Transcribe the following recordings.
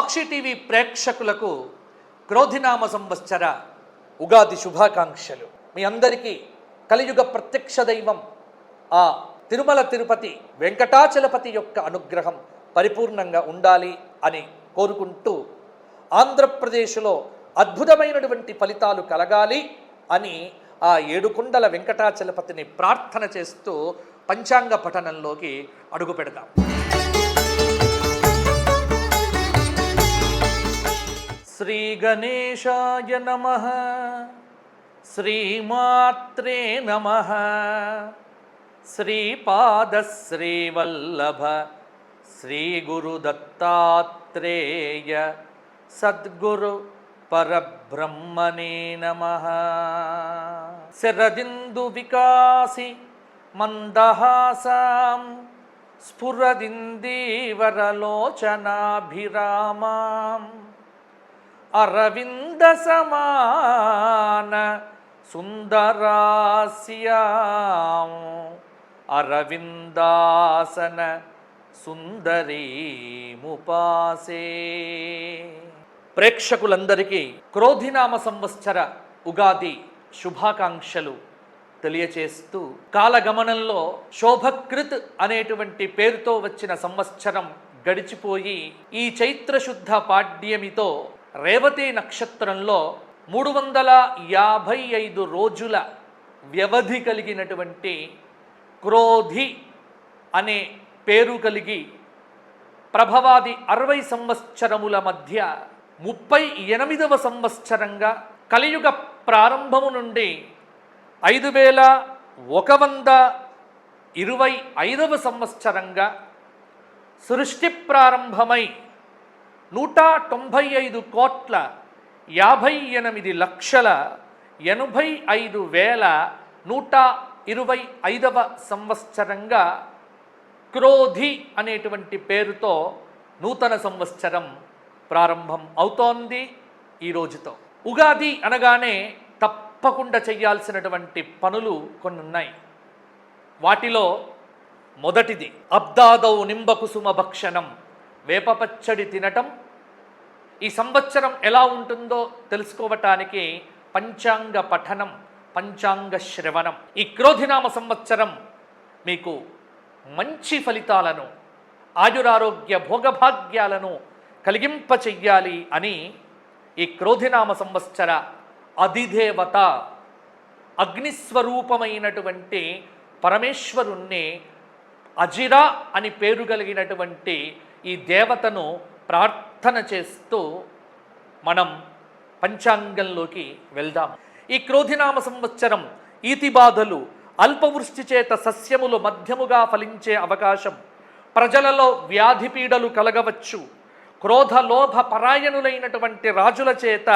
సాక్షి TV ప్రేక్షకులకు క్రోధినామ సంవత్సర ఉగాది శుభాకాంక్షలు. మీ అందరికీ కలియుగ ప్రత్యక్ష దైవం ఆ తిరుమల తిరుపతి వెంకటాచలపతి యొక్క అనుగ్రహం పరిపూర్ణంగా ఉండాలి అని కోరుకుంటూ ఆంధ్రప్రదేశ్లో అద్భుతమైనటువంటి ఫలితాలు కలగాలి అని ఆ ఏడుకొండల వెంకటాచలపతిని ప్రార్థన చేస్తూ పంచాంగ పఠనంలోకి అడుగు పెడదాం. శ్రీ గణేశాయ నమ. శ్రీమాత్రే నమ. శ్రీపాదశ్రీవల్లభ. శ్రీ గురు సద్గురు పరబ్రహ్మణే నమ. శరదిందు వికాసి మందహాసాం. స్ఫురదిందీవరలోచనాభిరామాం. అరవింద సమాన సుందరాస్యాం అరవిందాసన సుందరీముపాసే ప్రేక్షకులందరికీ క్రోధినామ సంవత్సర ఉగాది శుభాకాంక్షలు తెలియచేస్తూ కాలగమనంలో శోభకృత్ అనేటువంటి పేరుతో వచ్చిన సంవత్సరం గడిచిపోయి ఈ చైత్ర శుద్ధ పాడ్యమితో రేవతి నక్షత్రంలో మూడు వందల యాభై ఐదు రోజుల వ్యవధి కలిగినటువంటి క్రోధి అనే పేరు కలిగి ప్రభవాది అరవై సంవత్సరముల మధ్య ముప్పై ఎనిమిదవ సంవత్సరంగా కలియుగ ప్రారంభము నుండి ఐదు వేల ఒక వంద ఇరవై ఐదవ సంవత్సరంగా సృష్టి ప్రారంభమై నూట తొంభై ఐదు కోట్ల యాభై ఎనిమిది లక్షల ఎనభై ఐదు వేల నూట ఇరవై ఐదవ సంవత్సరంగా క్రోధి అనేటువంటి పేరుతో నూతన సంవత్సరం ప్రారంభం అవుతోంది ఈ రోజుతో. ఉగాది అనగానే తప్పకుండా చేయాల్సినటువంటి పనులు కొన్ని ఉన్నాయి వాటిలో మొదటిది అబ్దాదౌ నింబకుసుమ భక్షణం వేపపచ్చడి తినటం ఈ సంవత్సరం ఎలా ఉంటుందో తెలుసుకోవటానికి పంచాంగ పఠనం పంచాంగ శ్రవణం. ఈ క్రోధినామ సంవత్సరం మీకు మంచి ఫలితాలను ఆయురారోగ్య భోగభాగ్యాలను కలిగింపచెయ్యాలి అని ఈ క్రోధినామ సంవత్సర అధిదేవత అగ్నిస్వరూపమైనటువంటి పరమేశ్వరుణ్ణి అజిరా అని పేరు కలిగినటువంటి ఈ దేవతను ప్రార్థన చేస్తూ మనం పంచాంగంలోకి వెళ్దాం. ఈ క్రోధినామ సంవత్సరం ఈతి బాధలు అల్పవృష్టి చేత సస్యములు మధ్యముగా ఫలించే అవకాశం ప్రజలలో వ్యాధి పీడలు కలగవచ్చు క్రోధ లోభ పరాయణులైనటువంటి రాజుల చేత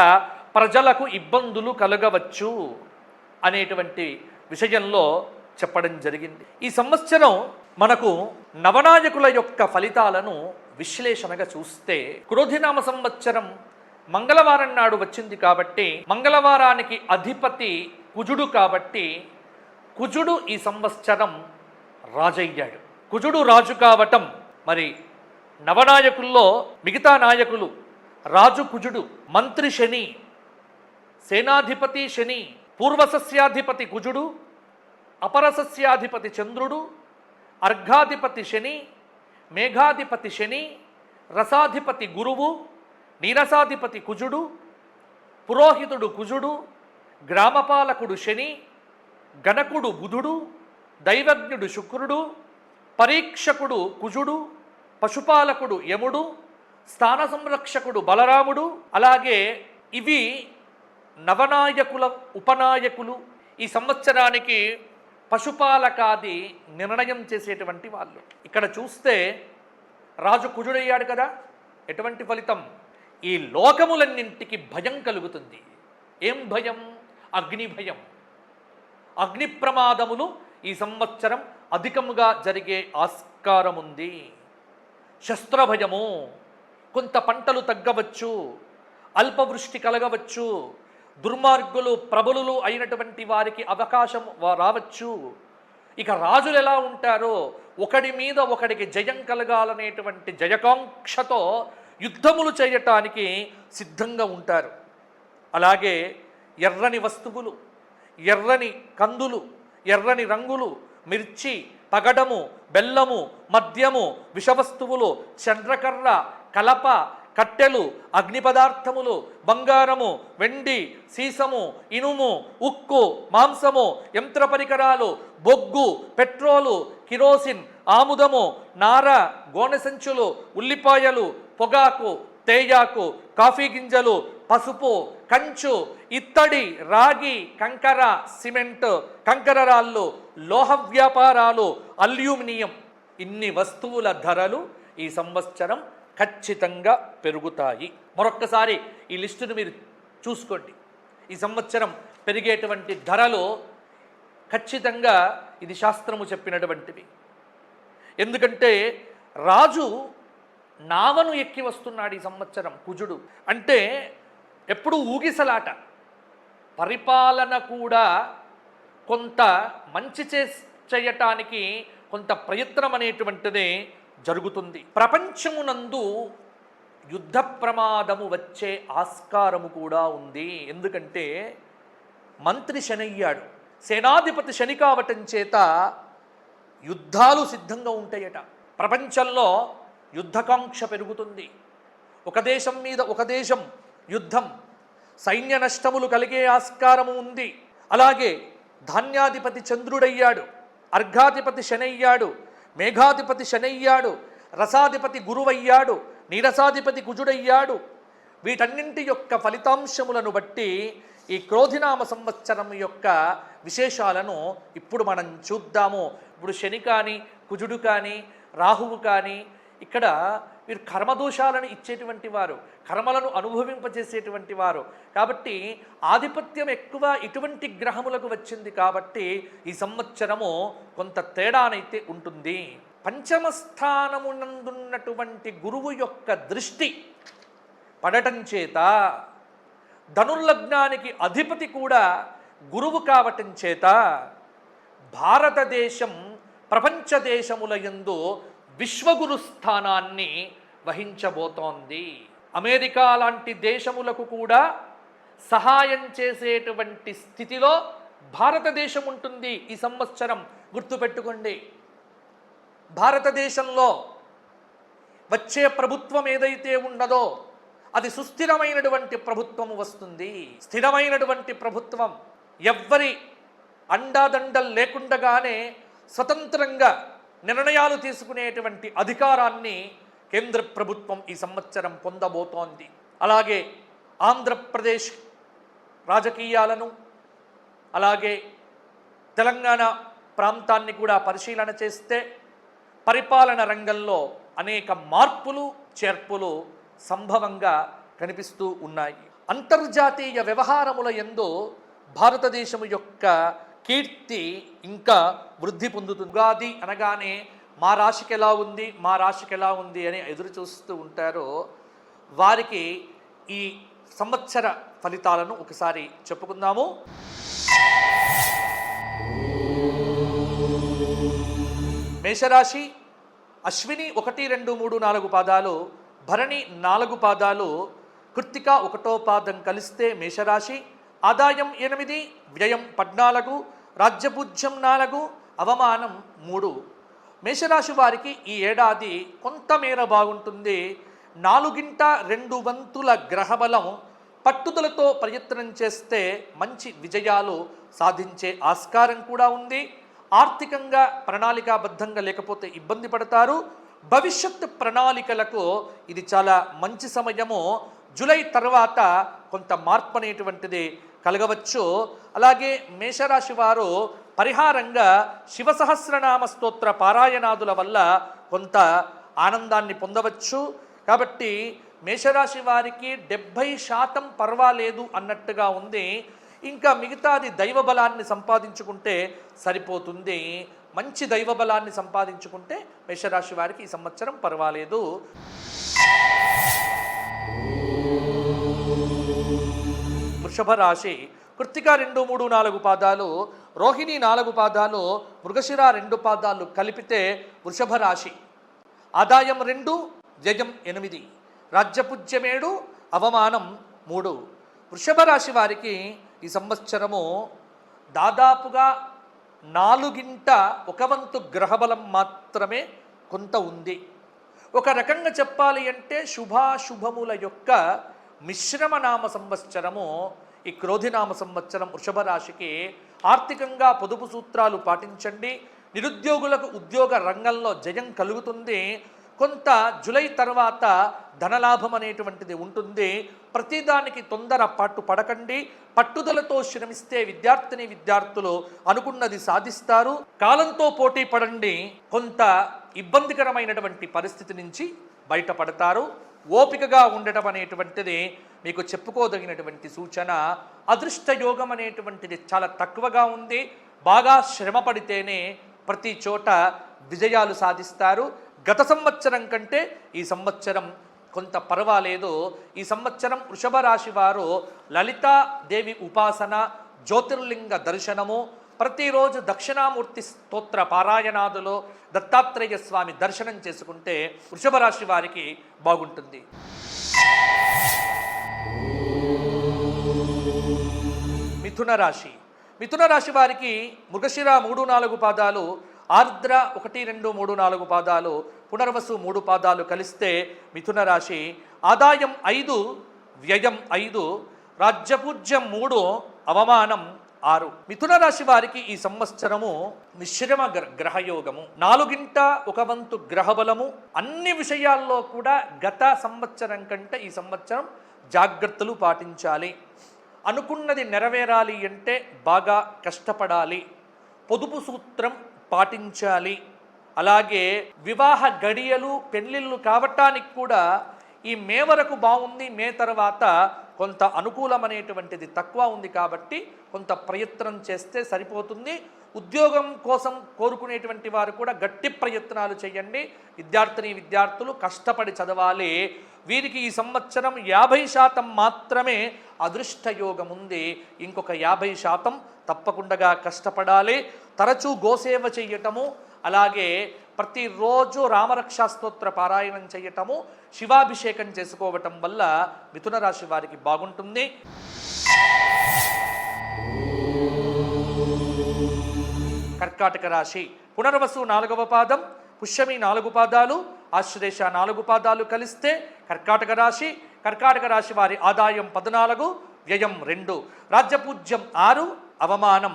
ప్రజలకు ఇబ్బందులు కలగవచ్చు అనేటువంటి విషయంలో చెప్పడం జరిగింది. ఈ సంవత్సరం మనకు నవనాయకుల యొక్క ఫలితాలను విశ్లేషణగా చూస్తే క్రోధినామ సంవత్సరం మంగళవారం నాడు వచ్చింది కాబట్టి మంగళవారానికి అధిపతి కుజుడు కాబట్టి కుజుడు ఈ సంవత్సరం రాజయ్యాడు. కుజుడు రాజు కావటం మరి నవనాయకుల్లో మిగతా నాయకులు రాజు కుజుడు మంత్రి శని సేనాధిపతి శని పూర్వసస్యాధిపతి కుజుడు అపరసస్యాధిపతి చంద్రుడు అర్ఘాధిపతి శని మేఘాధిపతి శని రసాధిపతి గురువు నీరసాధిపతి కుజుడు పురోహితుడు కుజుడు గ్రామపాలకుడు శని గణకుడు బుధుడు దైవజ్ఞుడు శుక్రుడు పరీక్షకుడు కుజుడు పశుపాలకుడు యముడు స్థాన సంరక్షకుడు బలరాముడు అలాగే ఇవి నవనాయకుల ఉపనాయకులు ఈ సంవత్సరానికి పశుపాలకాది నిర్ణయం చేసేటువంటి వాళ్ళు. ఇక్కడ చూస్తే రాజు కుజుడయ్యాడు కదా. ఎటువంటి ఫలితం? ఈ లోకములన్నింటికి భయం కలుగుతుంది. ఏం భయం? అగ్ని భయం. అగ్ని ప్రమాదములు ఈ సంవత్సరం అధికముగా జరిగే ఆస్కారం ఉంది. శస్త్రభయము. కొంత పంటలు తగ్గవచ్చు. అల్పవృష్టి కలగవచ్చు. దుర్మార్గులు ప్రబలులు అయినటువంటి వారికి అవకాశం రావచ్చు. ఇక రాజులు ఎలా ఉంటారో ఒకడి మీద ఒకడికి జయం కలగాలనేటువంటి జయకాంక్షతో యుద్ధములు చేయటానికి సిద్ధంగా ఉంటారు. అలాగే ఎర్రని వస్తువులు ఎర్రని కందులు ఎర్రని రంగులు మిర్చి పగడము బెల్లము మద్యము విషవస్తువులు చంద్రకర్ర కలప కట్టెలు అగ్ని పదార్థములు బంగారము వెండి సీసము ఇనుము ఉక్కు మాంసము యంత్ర పరికరాలు బొగ్గు పెట్రోలు కిరోసిన్ ఆముదము నార గోనె సంచులు ఉల్లిపాయలు పొగాకు తేయాకు కాఫీ గింజలు పసుపు కంచు ఇత్తడి రాగి కంకర సిమెంట్ కంకర రాళ్ళు లోహ వ్యాపారాలు అల్యూమినియం. ఇన్ని వస్తువుల ధరలు ఈ సంవత్సరం ఖచ్చితంగా పెరుగుతాయి. మరొక్కసారి ఈ లిస్టును మీరు చూసుకోండి. ఈ సంవత్సరం పెరిగేటువంటి ధరలో ఖచ్చితంగా ఇది శాస్త్రము చెప్పినటువంటివి. ఎందుకంటే రాజు నావను ఎక్కి వస్తున్నాడు ఈ సంవత్సరం కుజుడు. అంటే ఎప్పుడు ఊగిసలాట. పరిపాలన కూడా కొంత మంచి చే చేయటానికి కొంత ప్రయత్నం అనేటువంటిది జరుగుతుంది. ప్రపంచమునందు యుద్ధ ప్రమాదము వచ్చే ఆస్కారము కూడా ఉంది. ఎందుకంటే మంత్రి శనయ్యాడు సేనాధిపతి శని కావటం చేత యుద్ధాలు సిద్ధంగా ఉంటాయట. ప్రపంచంలో యుద్ధకాంక్ష పెరుగుతుంది. ఒక దేశం మీద ఒక దేశం యుద్ధం సైన్య నష్టములు కలిగే ఆస్కారము ఉంది. అలాగే ధాన్యాధిపతి చంద్రుడయ్యాడు. అర్ఘాధిపతి శనయ్యాడు మేఘాధిపతి శనయ్యాడు రసాధిపతి గురువయ్యాడు నీరసాధిపతి కుజుడయ్యాడు. వీటన్నింటి యొక్క ఫలితాంశములను బట్టి ఈ క్రోధినామ సంవత్సరం యొక్క విశేషాలను ఇప్పుడు మనం చూద్దాము. ఇప్పుడు శని కానీ కుజుడు కానీ రాహువు కానీ ఇక్కడ వీరు కర్మదోషాలను ఇచ్చేటువంటి వారు. కర్మలను అనుభవింపజేసేటువంటి వారు. కాబట్టి ఆధిపత్యం ఎక్కువ ఇటువంటి గ్రహములకు వచ్చింది కాబట్టి ఈ సంవత్సరము కొంత తేడానైతే ఉంటుంది. పంచమ స్థానమునందున్నటువంటి గురువు యొక్క దృష్టి పడటం చేత ధనుర్లగ్నానికి అధిపతి కూడా గురువు కావటం చేత భారతదేశం ప్రపంచ దేశముల యందు విశ్వగురు స్థానాన్ని వహించబోతోంది. అమెరికా లాంటి దేశములకు కూడా సహాయం చేసేటువంటి స్థితిలో భారతదేశం ఉంటుంది ఈ సంవత్సరం. గుర్తుపెట్టుకోండి. భారతదేశంలో వచ్చే ప్రభుత్వం ఏదైతే ఉన్నదో అది సుస్థిరమైనటువంటి ప్రభుత్వం వస్తుంది. స్థిరమైనటువంటి ప్రభుత్వం ఎవ్వరి అండాదండలు లేకుండగానే స్వతంత్రంగా నిర్ణయాలు తీసుకునేటువంటి అధికారాన్ని కేంద్ర ప్రభుత్వం ఈ సంవత్సరం పొందబోతోంది. అలాగే ఆంధ్రప్రదేశ్ రాజకీయాలను అలాగే తెలంగాణ ప్రాంతాన్ని కూడా పరిశీలన చేస్తే పరిపాలన రంగంలో అనేక మార్పులు చేర్పులు సంభవంగా కనిపిస్తూ ఉన్నాయి. అంతర్జాతీయ వ్యవహారముల ఎందు భారతదేశము యొక్క కీర్తి ఇంకా వృద్ధి పొందుతుంది. ఉగాది అనగానే మా రాశికి ఎలా ఉంది మా రాశికి ఎలా ఉంది అని ఎదురు చూస్తూ ఉంటారో వారికి ఈ సంవత్సర ఫలితాలను ఒకసారి చెప్పుకుందాము. మేషరాశి అశ్విని ఒకటి రెండు మూడు నాలుగు పాదాలు భరణి నాలుగు పాదాలు కృత్తిక ఒకటో పాదం కలిస్తే మేషరాశి ఆదాయం ఎనిమిది వ్యయం పద్నాలుగు రాజ్యభుజ్యం నాలుగు అవమానం మూడు. మేషరాశి వారికి ఈ ఏడాది కొంతమేర బాగుంటుంది. నాలుగింట రెండు వంతుల గ్రహబలం పట్టుదలతో ప్రయత్నం చేస్తే మంచి విజయాలు సాధించే ఆస్కారం కూడా ఉంది. ఆర్థికంగా ప్రణాళికాబద్ధంగా లేకపోతే ఇబ్బంది పడతారు. భవిష్యత్ ప్రణాళికలకు ఇది చాలా మంచి సమయము. జూలై తర్వాత కొంత మార్పు అనేటువంటిది కలగవచ్చు. అలాగే మేషరాశి వారు పరిహారంగా శివ సహస్రనామ స్తోత్ర పారాయణాదుల వల్ల కొంత ఆనందాన్ని పొందవచ్చు. కాబట్టి మేషరాశి వారికి డెబ్భై శాతం పర్వాలేదు అన్నట్టుగా ఉంది. ఇంకా మిగతాది దైవ బలాన్ని సంపాదించుకుంటే సరిపోతుంది. మంచి దైవ బలాన్ని సంపాదించుకుంటే మేషరాశి వారికి ఈ సంవత్సరం పర్వాలేదు. వృషభ రాశి కృత్తిక రెండు మూడు నాలుగు పాదాలు రోహిణి నాలుగు పాదాలు మృగశిర రెండు పాదాలు కలిపితే వృషభ రాశి. ఆదాయం రెండు వ్యయం ఎనిమిది. రాజ్యపుజ్యమేడు అవమానం మూడు. వృషభ రాశి వారికి ఈ సంవత్సరము దాదాపుగా నాలుగింట ఒక వంతు గ్రహబలం మాత్రమే కొంత ఉంది. ఒక రకంగా చెప్పాలి అంటే శుభాశుభముల యొక్క మిశ్రమ నామ సంవత్సరము ఈ క్రోధినామ సంవత్సరం వృషభ రాశికి ఆర్థికంగా పొదుపు సూత్రాలు పాటించండి. నిరుద్యోగులకు ఉద్యోగ రంగంలో జయం కలుగుతుంది. కొంత జులై తర్వాత ధనలాభం అనేటువంటిది ఉంటుంది. ప్రతిదానికి తొందర పట్టు పడకండి. పట్టుదలతో శ్రమిస్తే విద్యార్థిని విద్యార్థులు అనుకున్నది సాధిస్తారు. కాలంతో పోటీ పడండి. కొంత ఇబ్బందికరమైనటువంటి పరిస్థితి నుంచి బయటపడతారు. ఓపికగా ఉండటం అనేటువంటిది మీకు చెప్పుకోదగినటువంటి సూచన అదృష్ట యోగం అనేటువంటిది చాలా తక్కువగా ఉంది. బాగా శ్రమ పడితేనే ప్రతి చోట విజయాలు సాధిస్తారు. గత సంవత్సరం కంటే ఈ సంవత్సరం కొంత పర్వాలేదు. ఈ సంవత్సరం వృషభ రాశి వారు లలితాదేవి ఉపాసన జ్యోతిర్లింగ దర్శనము ప్రతిరోజు దక్షిణామూర్తి స్తోత్ర పారాయణాదులో దత్తాత్రేయ స్వామి దర్శనం చేసుకుంటే వృషభ రాశి వారికి బాగుంటుంది. మిథున రాశి. మిథున రాశి వారికి మృగశిర మూడు నాలుగు పాదాలు ఆర్ద్ర ఒకటి రెండు మూడు నాలుగు పాదాలు పునర్వసు మూడు పాదాలు కలిస్తే మిథున రాశి. ఆదాయం ఐదు వ్యయం ఐదు రాజ్యపూజ్యం మూడు అవమానం ఆరు. మిథున రాశి వారికి ఈ సంవత్సరము మిశ్రమ గ్ర- గ్రహయోగము. నాలుగింట ఒక వంతు గ్రహబలము. అన్ని విషయాల్లో కూడా గత సంవత్సరం కంటే ఈ సంవత్సరం జాగ్రత్తలు పాటించాలి. అనుకున్నది నెరవేరాలి అంటే బాగా కష్టపడాలి. పొదుపు సూత్రం పాటించాలి. అలాగే వివాహ గడియలు పెళ్ళిళ్ళు కావటానికి కూడా ఈ మే వరకు బాగుంది మే తర్వాత కొంత అనుకూలమనేటువంటిది తక్కువ ఉంది కాబట్టి కొంత ప్రయత్నం చేస్తే సరిపోతుంది. ఉద్యోగం కోసం కోరుకునేటువంటి వారు కూడా గట్టి ప్రయత్నాలు చేయండి. విద్యార్థిని విద్యార్థులు కష్టపడి చదవాలి. వీరికి ఈ సంవత్సరం యాభై శాతం మాత్రమే అదృష్టయోగం ఉంది ఇంకొక యాభై శాతం తప్పకుండా కష్టపడాలి. తరచూ గోసేవ చేయటము అలాగే ప్రతిరోజు రామరక్షా స్తోత్ర పారాయణం చేయటము శివాభిషేకం చేసుకోవటం వల్ల మిథున రాశి వారికి బాగుంటుంది. కర్కాటక రాశి పునర్వసు నాలుగవ పాదం పుష్యమి నాలుగు పాదాలు ఆశ్లేష నాలుగు పాదాలు కలిస్తే కర్కాటక రాశి కర్కాటక రాశి వారి ఆదాయం పద్నాలుగు వ్యయం రెండు. రాజ్యపూజ్యం ఆరు అవమానం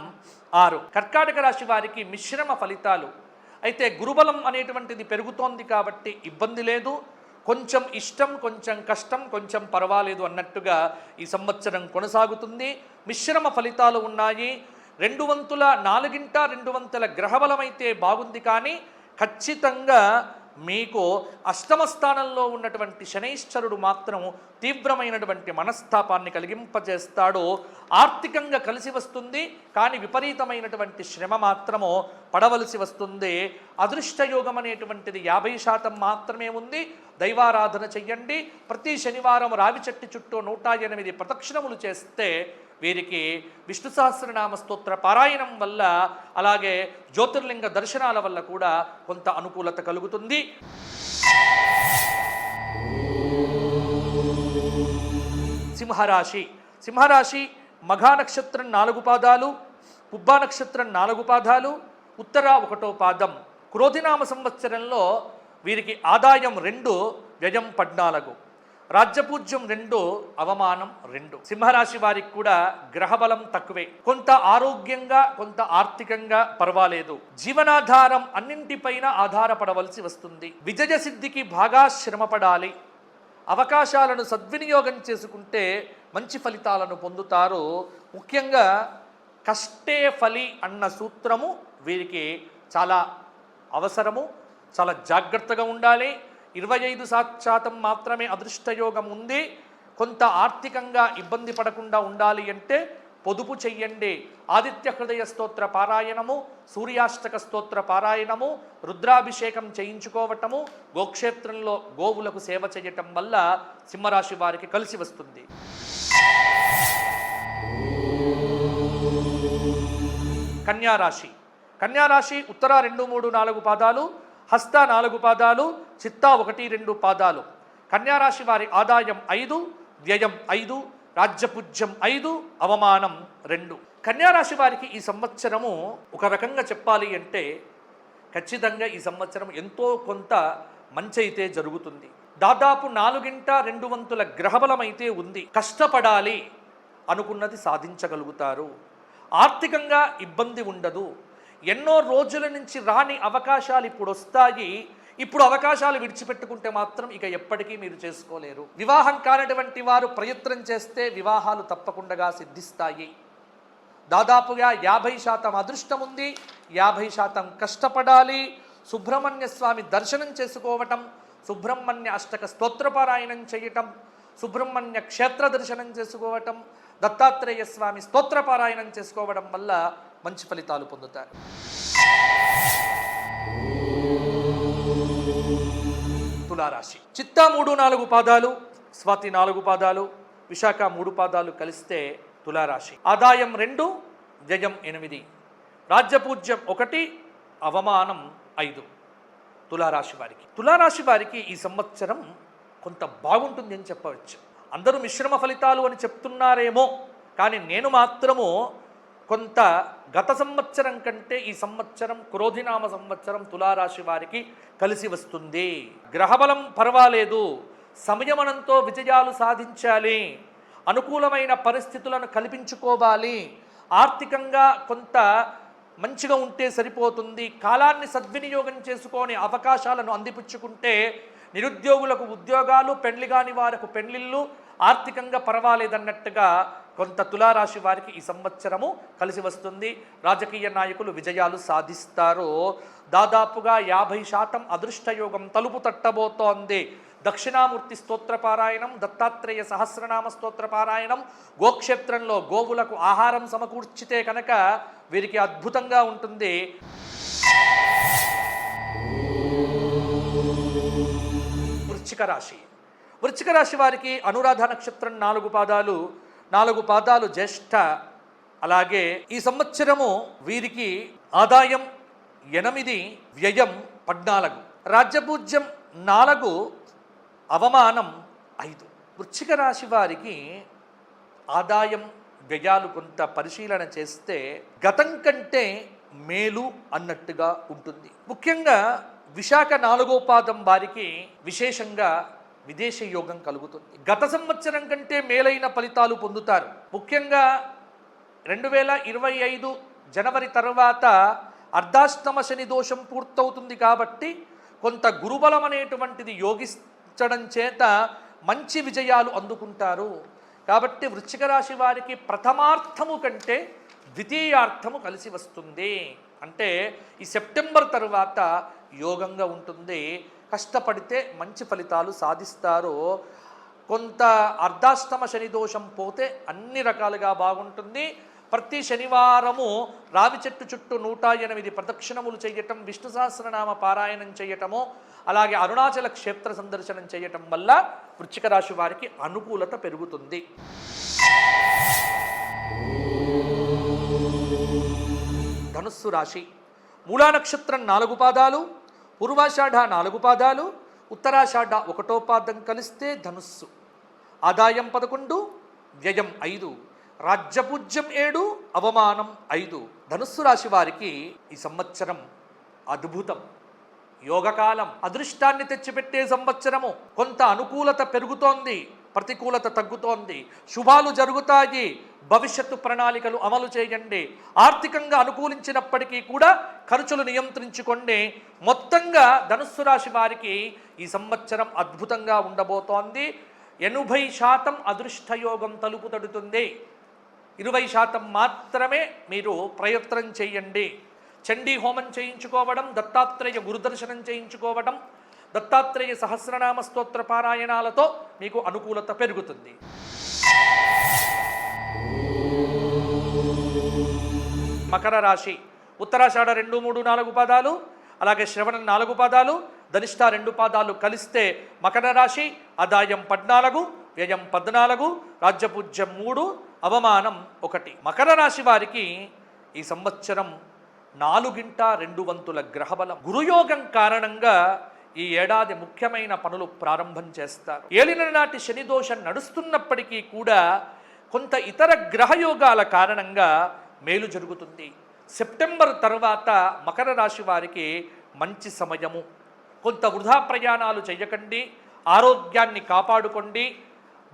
ఆరు. కర్కాటక రాశి వారికి మిశ్రమ ఫలితాలు. అయితే గురుబలం అనేటువంటిది పెరుగుతోంది కాబట్టి ఇబ్బంది లేదు. కొంచెం ఇష్టం కొంచెం కష్టం కొంచెం పర్వాలేదు అన్నట్టుగా ఈ సంవత్సరం కొనసాగుతుంది. మిశ్రమ ఫలితాలు ఉన్నాయి. రెండు వంతుల నాలుగింట రెండు వంతుల గ్రహబలమైతే బాగుంది కానీ ఖచ్చితంగా మీకు అష్టమ స్థానంలో ఉన్నటువంటి శనైశ్వరుడు మాత్రం తీవ్రమైనటువంటి మనస్తాపాన్ని కలిగింపజేస్తాడు. ఆర్థికంగా కలిసి వస్తుంది కానీ విపరీతమైనటువంటి శ్రమ మాత్రము పడవలసి వస్తుంది. అదృష్టయోగం అనేటువంటిది యాభై శాతం మాత్రమే ఉంది. దైవారాధన చెయ్యండి. ప్రతి శనివారం రావి చెట్టు చుట్టూ నూట ఎనిమిది ప్రదక్షిణములు చేస్తే వీరికి విష్ణు సహస్రనామ స్తోత్ర పారాయణం వల్ల అలాగే జ్యోతిర్లింగ దర్శనాల వల్ల కూడా కొంత అనుకూలత కలుగుతుంది. సింహరాశి. సింహరాశి మఘా నక్షత్రం నాలుగు పాదాలు పుబ్బా నక్షత్రం నాలుగు పాదాలు ఉత్తర ఒకటో పాదం. క్రోధినామ సంవత్సరంలో వీరికి ఆదాయం రెండు వ్యయం పద్నాలుగు. రాజ్యపూజ్యం రెండు అవమానం రెండు. సింహరాశి వారికి కూడా గ్రహబలం తక్కువే. కొంత ఆరోగ్యంగా కొంత ఆర్థికంగా పర్వాలేదు. జీవనాధారం అన్నింటిపైన ఆధారపడవలసి వస్తుంది. విజయ సిద్ధికి బాగా శ్రమపడాలి అవకాశాలను సద్వినియోగం చేసుకుంటే మంచి ఫలితాలను పొందుతారు. ముఖ్యంగా కష్టే ఫలి అన్న సూత్రము వీరికి చాలా అవసరము. చాలా జాగ్రత్తగా ఉండాలి. ఇరవై ఐదు శాతం మాత్రమే అదృష్టయోగం ఉంది. కొంత ఆర్థికంగా ఇబ్బంది పడకుండా ఉండాలి అంటే పొదుపు చెయ్యండి. ఆదిత్య హృదయ స్తోత్ర పారాయణము సూర్యాష్టక స్తోత్ర పారాయణము రుద్రాభిషేకం చేయించుకోవటము గోక్షేత్రంలో గోవులకు సేవ చేయటం వల్ల సింహరాశి వారికి కలిసి వస్తుంది. కన్యారాశి. కన్యారాశి ఉత్తర రెండు మూడు నాలుగు పాదాలు హస్త నాలుగు పాదాలు చిత్తా ఒకటి రెండు పాదాలు. కన్యారాశి వారి ఆదాయం ఐదు వ్యయం ఐదు రాజ్యపుజ్యం ఐదు అవమానం రెండు. కన్యారాశి వారికి ఈ సంవత్సరము ఒక రకంగా చెప్పాలి అంటే ఖచ్చితంగా ఈ సంవత్సరం ఎంతో కొంత మంచి అయితే జరుగుతుంది. దాదాపు నాలుగింట రెండు వంతుల గ్రహబలం అయితే ఉంది. కష్టపడాలి అనుకున్నది సాధించగలుగుతారు. ఆర్థికంగా ఇబ్బంది ఉండదు. ఎన్నో రోజుల నుంచి రాని అవకాశాలు ఇప్పుడు వస్తాయి. ఇప్పుడు అవకాశాలు విడిచిపెట్టుకుంటే మాత్రం ఇక ఎప్పటికీ మీరు చేసుకోలేరు. వివాహం కానటువంటి వారు ప్రయత్నం చేస్తే వివాహాలు తప్పకుండా సిద్ధిస్తాయి. దాదాపుగా యాభై శాతం అదృష్టం ఉంది. యాభై శాతం కష్టపడాలి. సుబ్రహ్మణ్య స్వామి దర్శనం చేసుకోవటం సుబ్రహ్మణ్య అష్టక స్తోత్రపారాయణం చేయటం సుబ్రహ్మణ్య క్షేత్ర దర్శనం చేసుకోవటం దత్తాత్రేయ స్వామి స్తోత్రపారాయణం చేసుకోవడం వల్ల మంచి ఫలితాలు పొందుతారు. తులారాశి. చిత్తా మూడు నాలుగు పాదాలు స్వాతి నాలుగు పాదాలు విశాఖ మూడు పాదాలు కలిస్తే తులారాశి. ఆదాయం రెండు వ్యయం ఎనిమిది. రాజ్యపూజ్యం ఒకటి అవమానం ఐదు. తులారాశి వారికి. తులారాశి వారికి ఈ సంవత్సరం కొంత బాగుంటుంది అని చెప్పవచ్చు. అందరూ మిశ్రమ ఫలితాలు అని చెప్తున్నారేమో కానీ నేను మాత్రము కొంత గత సంవత్సరం కంటే ఈ సంవత్సరం క్రోధినామ సంవత్సరం తులారాశి వారికి కలిసి వస్తుంది. గ్రహబలం పర్వాలేదు. సంయమనంతో విజయాలు సాధించాలి. అనుకూలమైన పరిస్థితులను కల్పించుకోవాలి. ఆర్థికంగా కొంత మంచిగా ఉంటే సరిపోతుంది. కాలాన్ని సద్వినియోగం చేసుకొని అవకాశాలను అందిపుచ్చుకుంటే నిరుద్యోగులకు ఉద్యోగాలు పెండ్లి కాని వారికి పెండ్లిళ్ళు ఆర్థికంగా పర్వాలేదన్నట్టుగా కొంత తులారాశి వారికి ఈ సంవత్సరము కలిసి వస్తుంది. రాజకీయ నాయకులు విజయాలు సాధిస్తారు. దాదాపుగా యాభై శాతం అదృష్టయోగం తలుపు తట్టబోతోంది. దక్షిణామూర్తి స్తోత్రపారాయణం దత్తాత్రేయ సహస్రనామ స్తోత్రపారాయణం గోక్షేత్రంలో గోవులకు ఆహారం సమకూర్చితే కనుక వీరికి అద్భుతంగా ఉంటుంది. వృశ్చిక రాశి. వృశ్చిక రాశి వారికి అనురాధ నక్షత్రం నాలుగు పాదాలు నాలుగు పాదాలు జ్యేష్ఠ అలాగే ఈ సంవత్సరము వీరికి ఆదాయం ఎనిమిది వ్యయం పద్నాలుగు. రాజ్యపూజ్యం నాలుగు అవమానం ఐదు. వృచ్చిక రాశి వారికి ఆదాయం వ్యయాలు కొంత పరిశీలన చేస్తే గతం కంటే మేలు అన్నట్టుగా ఉంటుంది. ముఖ్యంగా విశాఖ నాలుగో పాదం వారికి విశేషంగా విదేశ యోగం కలుగుతుంది. గత సంవత్సరం కంటే మేలైన ఫలితాలు పొందుతారు. ముఖ్యంగా రెండు వేల ఇరవై ఐదు జనవరి తర్వాత అర్ధాష్టమ శని దోషం పూర్తవుతుంది కాబట్టి కొంత గురుబలం అనేటువంటిది యోగించడం చేత మంచి విజయాలు అందుకుంటారు. కాబట్టి వృశ్చిక రాశి వారికి ప్రథమార్థము కంటే ద్వితీయార్థము కలిసి వస్తుంది. అంటే ఈ సెప్టెంబర్ తరువాత యోగంగా ఉంటుంది. కష్టపడితే మంచి ఫలితాలు సాధిస్తారు కొంత అర్ధాష్టమ శని దోషం పోతే అన్ని రకాలుగా బాగుంటుంది. ప్రతి శనివారము రావి చెట్టు చుట్టూ నూట ఎనిమిది ప్రదక్షిణములు చేయటం విష్ణు సహస్రనామ పారాయణం చేయటము అలాగే అరుణాచల క్షేత్ర సందర్శనం చేయటం వల్ల వృచ్చిక రాశి వారికి అనుకూలత పెరుగుతుంది. ధనుస్సు రాశి. మూలా నక్షత్రం నాలుగు పాదాలు పూర్వాషాఢ నాలుగు పాదాలు ఉత్తరాషాఢ ఒకటో పాదం కలిస్తే ధనుస్సు. ఆదాయం పదకొండు వ్యయం ఐదు రాజ్యపూజ్యం ఏడు అవమానం ఐదు. ధనుస్సు రాశి వారికి ఈ సంవత్సరం అద్భుతం. యోగకాలం అదృష్టాన్ని తెచ్చిపెట్టే సంవత్సరము. కొంత అనుకూలత పెరుగుతోంది. ప్రతికూలత తగ్గుతోంది. శుభాలు జరుగుతాయి. భవిష్యత్తు ప్రణాళికలు అమలు చేయండి. ఆర్థికంగా అనుకూలించినప్పటికీ కూడా ఖర్చులు నియంత్రించుకోండి. మొత్తంగా ధనుస్సు రాశి వారికి ఈ సంవత్సరం అద్భుతంగా ఉండబోతోంది. ఎనభై శాతం అదృష్టయోగం తలుపు తడుతుంది. ఇరవై శాతం మాత్రమే మీరు ప్రయత్నం చేయండి. చండీ హోమం చేయించుకోవడం దత్తాత్రేయ గురుదర్శనం చేయించుకోవడం దత్తాత్రేయ సహస్రనామ స్తోత్ర పారాయణాలతో మీకు అనుకూలత పెరుగుతుంది. మకర రాశి. ఉత్తరాషాఢ రెండు మూడు నాలుగు పాదాలు అలాగే శ్రవణం నాలుగు పాదాలు ధనిష్ట రెండు పాదాలు కలిస్తే మకర రాశి ఆదాయం పద్నాలుగు వ్యయం పద్నాలుగు రాజ్యపూజ్యం మూడు అవమానం ఒకటి. మకర రాశి వారికి ఈ సంవత్సరం నాలుగింట రెండు వంతుల గ్రహబలం. గురుయోగం కారణంగా ఈ ఏడాది ముఖ్యమైన పనులు ప్రారంభం చేస్తారు. ఏలిన నాటి శని దోషం నడుస్తున్నప్పటికీ కూడా కొంత ఇతర గ్రహయోగాల కారణంగా మేలు జరుగుతుంది. సెప్టెంబర్ తర్వాత మకర రాశి వారికి మంచి సమయము. కొంత వృధా ప్రయాణాలు చేయకండి ఆరోగ్యాన్ని కాపాడుకోండి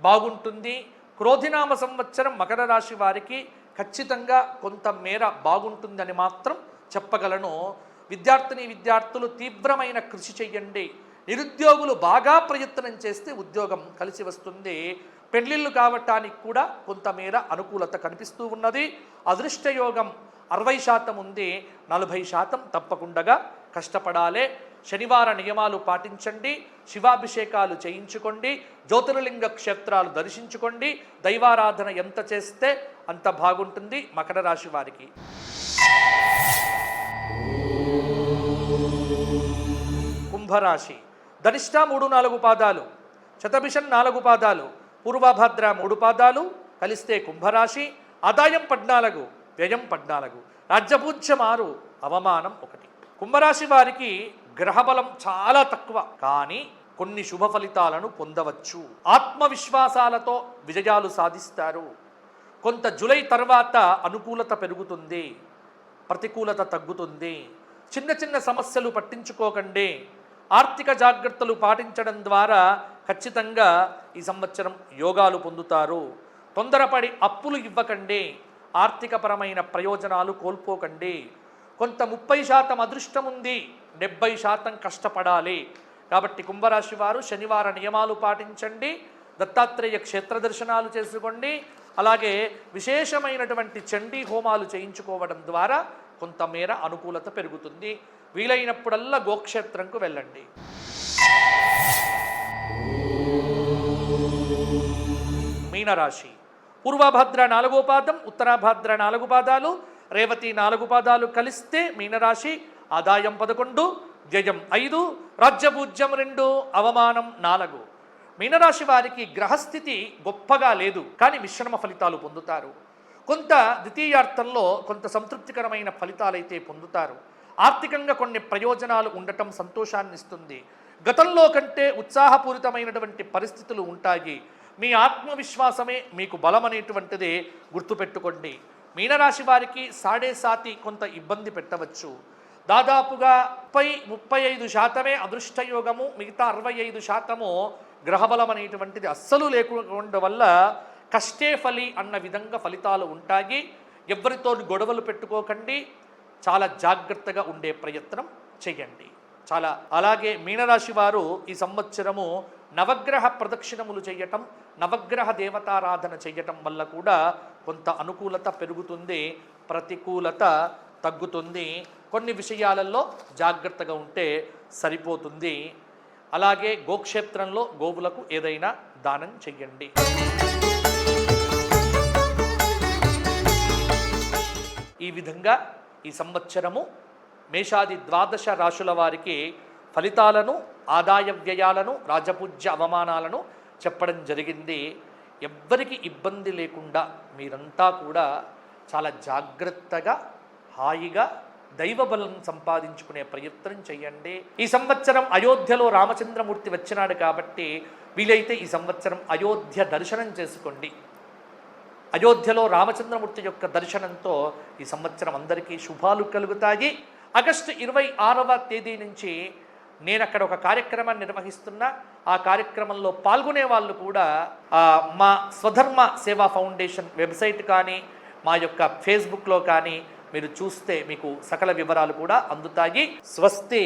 బాగుంటుంది. క్రోధినామ సంవత్సరం మకర రాశి వారికి ఖచ్చితంగా కొంత మేర బాగుంటుందని మాత్రం చెప్పగలను. విద్యార్థిని విద్యార్థులు తీవ్రమైన కృషి చేయండి నిరుద్యోగులు బాగా ప్రయత్నం చేస్తే ఉద్యోగం కలిసి వస్తుంది. పెళ్ళిళ్ళు కావటానికి కూడా కొంతమేర అనుకూలత కనిపిస్తూ ఉన్నది. అదృష్టయోగం అరవై శాతం ఉంది. నలభై శాతం తప్పకుండా కష్టపడాలే. శనివార నియమాలు పాటించండి. శివాభిషేకాలు చేయించుకోండి. జ్యోతిర్లింగ క్షేత్రాలు దర్శించుకోండి. దైవారాధన ఎంత చేస్తే అంత బాగుంటుంది. మకర రాశి వారికి. కుంభరాశి. ధనిష్ట మూడు నాలుగు పాదాలు శతభిషన్ నాలుగు పాదాలు పూర్వభద్ర మూడు పాదాలు కలిస్తే కుంభరాశి ఆదాయం పద్నాలుగు వ్యయం పద్నాలుగు రాజ్యపూజ్యం ఆరు అవమానం ఒకటి. కుంభరాశి వారికి గ్రహబలం చాలా తక్కువ కానీ కొన్ని శుభ ఫలితాలను పొందవచ్చు. ఆత్మవిశ్వాసాలతో విజయాలు సాధిస్తారు. కొంత జులై తర్వాత అనుకూలత పెరుగుతుంది ప్రతికూలత తగ్గుతుంది. చిన్న చిన్న సమస్యలు పట్టించుకోకండి. ఆర్థిక జాగ్రత్తలు పాటించడం ద్వారా ఖచ్చితంగా ఈ సంవత్సరం యోగాలు పొందుతారు. తొందరపడి అప్పులు ఇవ్వకండి. ఆర్థికపరమైన ప్రయోజనాలు కోల్పోకండి. కొంత ముప్పై శాతం అదృష్టం ఉంది. డెబ్బై శాతం కష్టపడాలి. కాబట్టి కుంభరాశి వారు శనివార నియమాలు పాటించండి. దత్తాత్రేయ క్షేత్ర దర్శనాలు చేసుకోండి. అలాగే విశేషమైనటువంటి చండీ హోమాలు చేయించుకోవడం ద్వారా కొంతమేర అనుకూలత పెరుగుతుంది. వీలైనప్పుడల్లా గోక్షేత్రంకు వెళ్ళండి. మీనరాశి. పూర్వభద్ర నాలుగో పాదం ఉత్తరాభద్ర నాలుగు పాదాలు రేవతి నాలుగు పాదాలు కలిస్తే మీనరాశి ఆదాయం పదకొండు వ్యయం ఐదు రాజ్యభూజ్యం రెండు అవమానం నాలుగు. మీనరాశి వారికి గ్రహస్థితి గొప్పగా లేదు కానీ మిశ్రమ ఫలితాలు పొందుతారు. కొంత ద్వితీయార్థంలో కొంత సంతృప్తికరమైన ఫలితాలైతే పొందుతారు. ఆర్థికంగా కొన్ని ప్రయోజనాలు ఉండటం సంతోషాన్ని ఇస్తుంది గతంలో కంటే ఉత్సాహపూరితమైనటువంటి పరిస్థితులు ఉంటాయి. మీ ఆత్మవిశ్వాసమే మీకు బలం అనేటువంటిది గుర్తుపెట్టుకోండి. మీనరాశి వారికి సాడే సాతి కొంత ఇబ్బంది పెట్టవచ్చు. దాదాపుగా ముప్పై ముప్పై ఐదు శాతమే అదృష్టయోగము మిగతా అరవై ఐదు శాతము గ్రహబలం అనేటువంటిది అస్సలు లేకుండా వల్ల కష్టే ఫలి అన్న విధంగా ఫలితాలు ఉంటాయి. ఎవరితో గొడవలు పెట్టుకోకండి. చాలా జాగ్రత్తగా ఉండే ప్రయత్నం చేయండి. చాలా అలాగే మీనరాశి వారు ఈ సంవత్సరము నవగ్రహ ప్రదక్షిణములు చేయటం నవగ్రహ దేవతారాధన చేయటం వల్ల కూడా కొంత అనుకూలత పెరుగుతుంది ప్రతికూలత తగ్గుతుంది. కొన్ని విషయాలలో జాగ్రత్తగా ఉంటే సరిపోతుంది. అలాగే గోక్షేత్రంలో గోవులకు ఏదైనా దానం చెయ్యండి ఈ విధంగా ఈ సంవత్సరము మేషాది ద్వాదశ రాశుల వారికి ఫలితాలను ఆదాయ వ్యయాలను రాజపూజ్య అవమానాలను చెప్పడం జరిగింది. ఎవ్వరికి ఇబ్బంది లేకుండా మీరంతా కూడా చాలా జాగ్రత్తగా హాయిగా దైవబలం సంపాదించుకునే ప్రయత్నం చేయండి ఈ సంవత్సరం అయోధ్యలో రామచంద్రమూర్తి వచ్చినాడు కాబట్టి వీలైతే ఈ సంవత్సరం అయోధ్య దర్శనం చేసుకోండి. అయోధ్యలో రామచంద్రమూర్తి యొక్క దర్శనంతో ఈ సంవత్సరం అందరికీ శుభాలు కలుగుతాయి. ఆగస్టు ఇరవై ఆరవ తేదీ నుంచి నేను అక్కడ ఒక కార్యక్రమాన్ని నిర్వహిస్తున్నా. ఆ కార్యక్రమంలో పాల్గొనే వాళ్ళు కూడా మా స్వధర్మ సేవా ఫౌండేషన్ వెబ్సైట్ కానీ మా యొక్క ఫేస్బుక్లో కానీ మీరు చూస్తే మీకు సకల వివరాలు కూడా అందుతాయి. స్వస్తి.